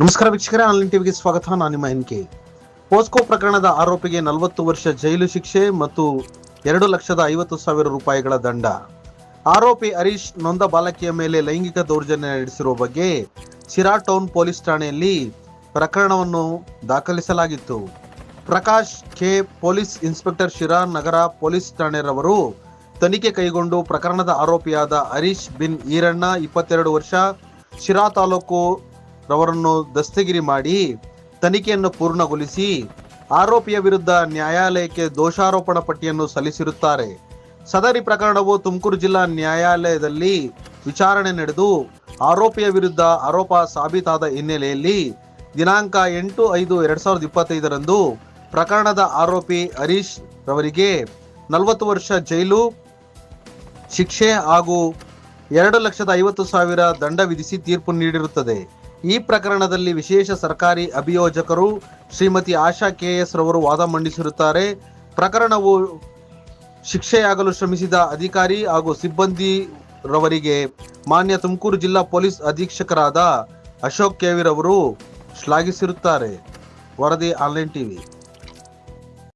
ನಮಸ್ಕಾರ ವೀಕ್ಷಕರೇ, ಆನ್ಲೈನ್ ಟಿವಿಗೆ ಸ್ವಾಗತ. ನಾನು ನಿಮ್ಮ ಎನ್ ಕೆ. ಪೋಸ್ಕೋ ಪ್ರಕರಣದ ಆರೋಪಿಗೆ ನಲವತ್ತು ವರ್ಷ ಜೈಲು ಶಿಕ್ಷೆ ಮತ್ತು ಎರಡು ಲಕ್ಷದ ಐವತ್ತು ಸಾವಿರ ರೂಪಾಯಿಗಳ ದಂಡ. ಆರೋಪಿ ಹರೀಶ್ ನೊಂದ ಬಾಲಕಿಯ ಮೇಲೆ ಲೈಂಗಿಕ ದೌರ್ಜನ್ಯ ನಡೆಸಿರುವ ಬಗ್ಗೆ ಸಿರಾ ಟೌನ್ ಪೊಲೀಸ್ ಠಾಣೆಯಲ್ಲಿ ಪ್ರಕರಣವನ್ನು ದಾಖಲಿಸಲಾಗಿತ್ತು. Prakash K police inspector Sira ನಗರ ಪೊಲೀಸ್ ಠಾಣೆರವರು ತನಿಖೆ ಕೈಗೊಂಡು ಪ್ರಕರಣದ ಆರೋಪಿಯಾದ ಹರೀಶ್ ಬಿನ್ ಈರಣ್ಣ, ಇಪ್ಪತ್ತೆರಡು ವರ್ಷ, ಶಿರಾ ತಾಲೂಕು ರವರನ್ನು ದಸ್ತಗಿರಿ ಮಾಡಿ ತನಿಖೆಯನ್ನು ಪೂರ್ಣಗೊಳಿಸಿ ಆರೋಪಿಯ ವಿರುದ್ಧ ನ್ಯಾಯಾಲಯಕ್ಕೆ ದೋಷಾರೋಪಣ ಪಟ್ಟಿಯನ್ನು ಸಲ್ಲಿಸಿರುತ್ತಾರೆ. ಸದರಿ ಪ್ರಕರಣವು ತುಮಕೂರು ಜಿಲ್ಲಾ ನ್ಯಾಯಾಲಯದಲ್ಲಿ ವಿಚಾರಣೆ ನಡೆದು ಆರೋಪಿಯ ವಿರುದ್ಧ ಆರೋಪ ಸಾಬೀತಾದ ಹಿನ್ನೆಲೆಯಲ್ಲಿ ದಿನಾಂಕ ಎಂಟು ಐದು ಎರಡ್ ಸಾವಿರದ ಇಪ್ಪತ್ತೈದರಂದು ಪ್ರಕರಣದ ಆರೋಪಿ ಹರೀಶ್ ರವರಿಗೆ ನಲವತ್ತು ವರ್ಷ ಜೈಲು ಶಿಕ್ಷೆ ಹಾಗೂ ಎರಡು ಲಕ್ಷದ ಐವತ್ತು ಸಾವಿರ ದಂಡ ವಿಧಿಸಿ ತೀರ್ಪು ನೀಡಿರುತ್ತದೆ. ಈ ಪ್ರಕರಣದಲ್ಲಿ ವಿಶೇಷ ಸರ್ಕಾರಿ ಅಭಿಯೋಜಕರು ಶ್ರೀಮತಿ ಆಶಾ ಕೆಎಸ್ ರವರು ವಾದ ಮಂಡಿಸಿರುತ್ತಾರೆ. ಪ್ರಕರಣವು ಶಿಕ್ಷೆಯಾಗಲು ಶ್ರಮಿಸಿದ ಅಧಿಕಾರಿ ಹಾಗೂ ಸಿಬ್ಬಂದಿ ರವರಿಗೆ ಮಾನ್ಯ ತುಮಕೂರು ಜಿಲ್ಲಾ ಪೊಲೀಸ್ ಅಧೀಕ್ಷಕರಾದ ಅಶೋಕ್ ಕೆವಿರವರು ಶ್ಲಾಘಿಸಿರುತ್ತಾರೆ. ವರದಿ ಆನ್ಲೈನ್ ಟಿವಿ.